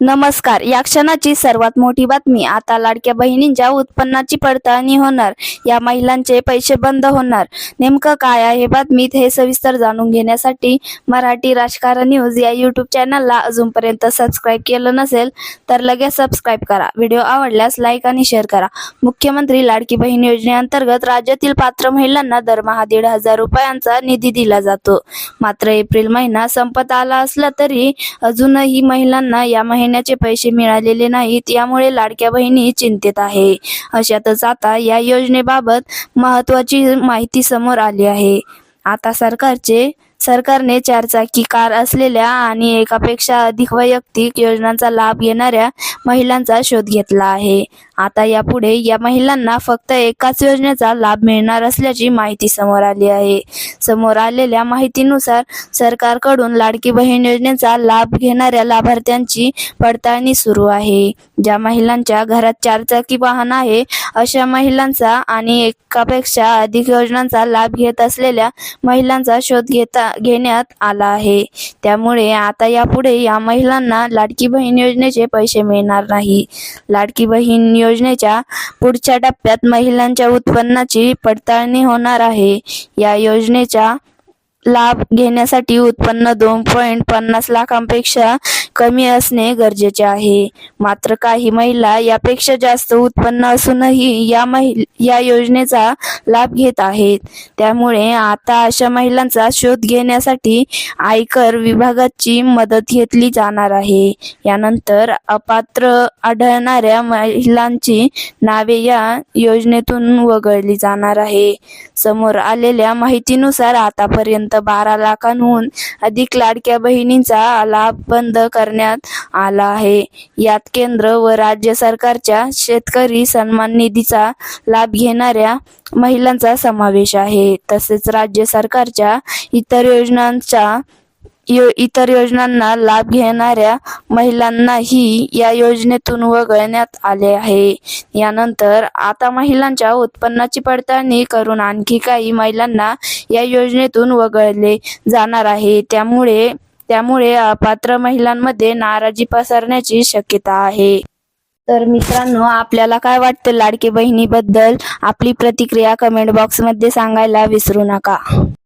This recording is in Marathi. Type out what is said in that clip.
नमस्कार. या क्षणाची सर्वात मोठी बातमी आता लाडक्या बहिणींच्या उत्पन्नाची पडताळणी होणार या महिलांचे पैसे बंद होणार. नेमकं काय आहे बातमीत हे सविस्तर जाणून घेण्यासाठी मराठी राजकारण न्यूज या युट्यूब चॅनलला अजूनपर्यंत सबस्क्राईब केलं नसेल तर लगेच सबस्क्राईब करा. व्हिडिओ आवडल्यास लाईक आणि शेअर करा. मुख्यमंत्री लाडकी बहीण योजनेअंतर्गत राज्यातील पात्र महिलांना दरमहा दीड हजार रुपयांचा निधी दिला जातो. मात्र एप्रिल महिना संपत आला असला तरी अजूनही महिलांना या महिन्याचे पैसे मिळालेले नाहीत यामुळे लाडक्या बहिणी चिंतेत आहे. अशातच आता या योजनेबाबत महत्वाची माहिती समोर आली आहे. आता सरकारचे सरकारने चारचाकी कार असलेल्या आणि एकापेक्षा अधिक वैयक्तिक योजनांचा लाभ घेणाऱ्या महिलांचा शोध घेतला आहे. आता यापुढे या महिलांना फक्त एकाच योजनेचा लाभ मिळणार असल्याची माहिती समोर आली आहे. समोर आलेल्या माहितीनुसार सरकारकडून लाडकी बहीण योजनेचा लाभ घेणाऱ्या लाभार्थ्यांची पडताळणी सुरू आहे. ज्या महिलांच्या घरात चारचाकी वाहन आहे अशा महिलांचा आणि एकापेक्षा अधिक योजनांचा लाभ घेत असलेल्या महिलांचा शोध घेता घेण्यात आला आहे. त्यामुळे आता यापुढे या महिलांना लाडकी बहीण योजनेचे पैसे मिळणार नाही. लाडकी बहीण योजनेच्या पुढच्या टप्प्यात महिलांच्या उत्पन्नाची पडताळणी होणार आहे. या योजनेच्या लाभ घेण्यासाठी उत्पन्न दोन पॉईंट पन्नास लाखांपेक्षा कमी असणे गरजेचे आहे. मात्र काही महिला यापेक्षा जास्त उत्पन्न असूनही या महिला या योजनेचा लाभ घेत आहेत. त्यामुळे आता अशा महिलांचा शोध घेण्यासाठी आयकर विभागाची मदत घेतली जाणार आहे. यानंतर अपात्र आढळणाऱ्या महिलांची नावे या योजनेतून वगळली जाणार आहे. समोर आलेल्या माहितीनुसार आतापर्यंत बारा लाखांहून अधिक लाडक्या बहिणींचा लाभ बंद करण्यात आला आहे. यात केंद्र व राज्य सरकारच्या शेतकरी सन्मान निधीचा लाभ घेणाऱ्या महिलांचा समावेश आहे. तसेच राज्य सरकारच्या इतर योजनांचा इतर योजनांना लाभ घेणाऱ्या महिलांनाही या योजनेतून वगळण्यात आले आहे. यानंतर आता महिलांच्या उत्पन्नाची पडताळणी करून आणखी काही महिलांना या योजनेतून वगळले जाणार आहे. त्यामुळे त्यामुळे अपात्र महिलांमध्ये नाराजी पसरण्याची शक्यता आहे. तर मित्रांनो आपल्याला काय वाटतं लाडकी बहिणीबद्दल? आपली प्रतिक्रिया कमेंट बॉक्समध्ये सांगायला विसरू नका.